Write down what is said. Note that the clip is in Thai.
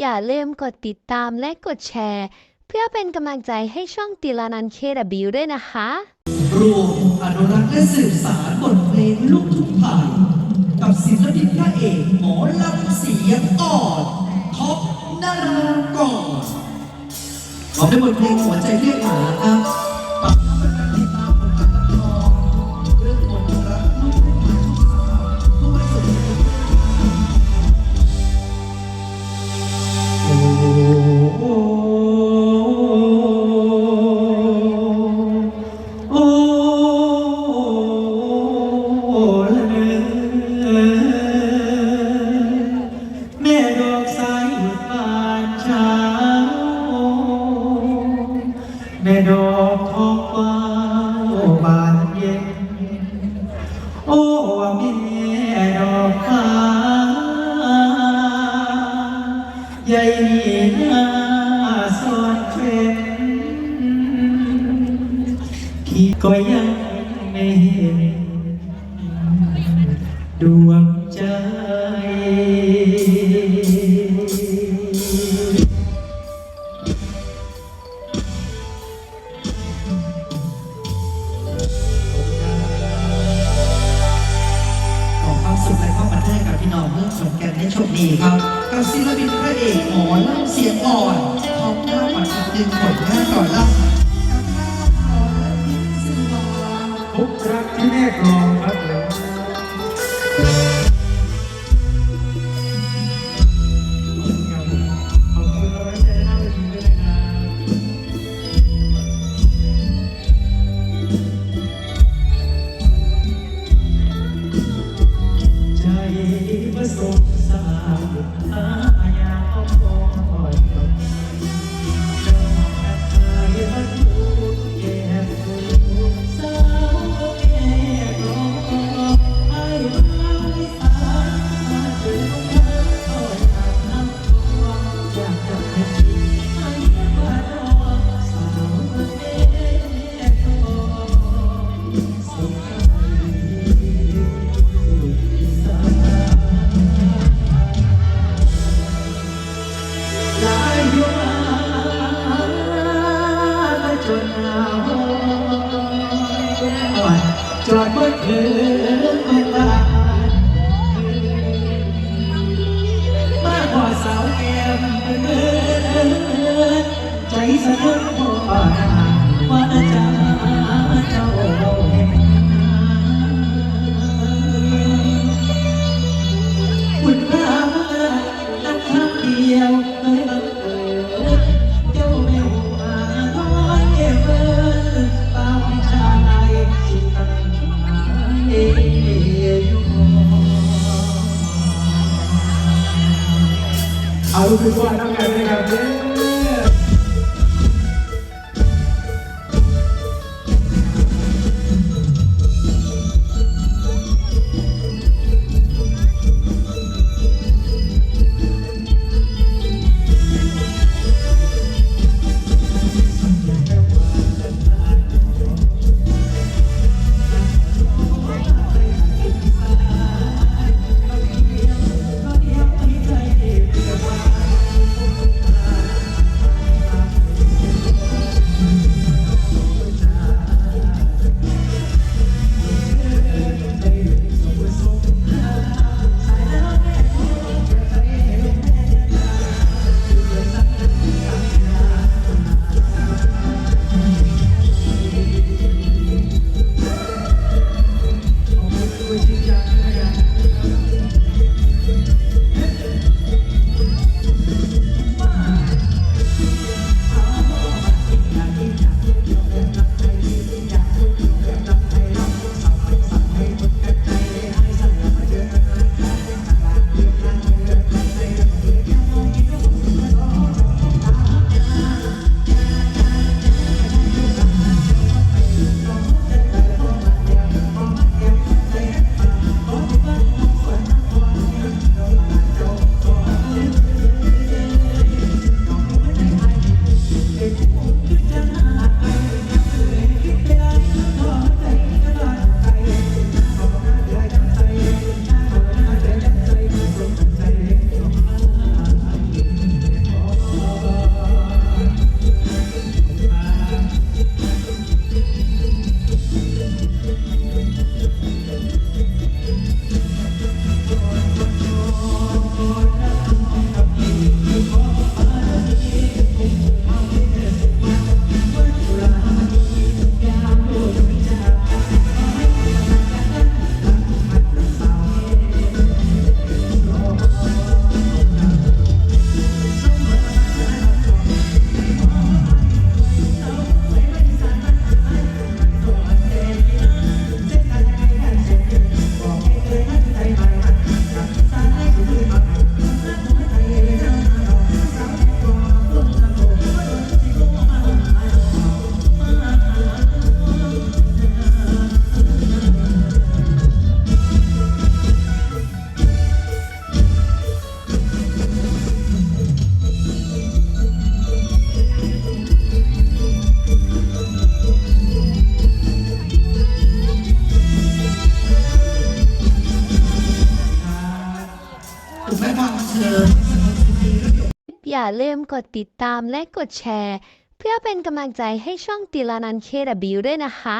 อย่าลืมกดติดตามและกดแชร์ เพื่อเป็นกำลังใจให้ช่องติลานันเคดบิวด้วยนะคะ รวมอนุรักษ์และสืบสารบทเพลงลูกทุ่งไทยกับศิลปินพระเอกหมอลำเสียงอ่อนท็อปนารากรขอเป็นบทเพลงหัวใจเรียกหาครับ แม่ดอกทองฟ้าบานเย็น โอ้ว่าแม่ดอกฟ้าใหญ่นี่นาสอนเทรนพี่ก็ยังไม่เห็น ดวงใจ อนแก่นให้โชคดีครับกับศิลปินพระเอกหมอล่าเสียงอ่อนท็อปหน้าปัดดึงผลหน้าต่อลำยิ้มซึ่งหวานพบรักที่แม่กลองครับ จอดบนคืนของบ้านมาขอสาวแก้มเอินใจสะท้อนหัวว่ารย์ เอารู้สึกว่ คุณแม่ฟังเชิญอย่าลืมกดติดตามและกดแชร์ เพื่อเป็นกำลังใจให้ช่องติลานันเคดบิวด้วยนะคะ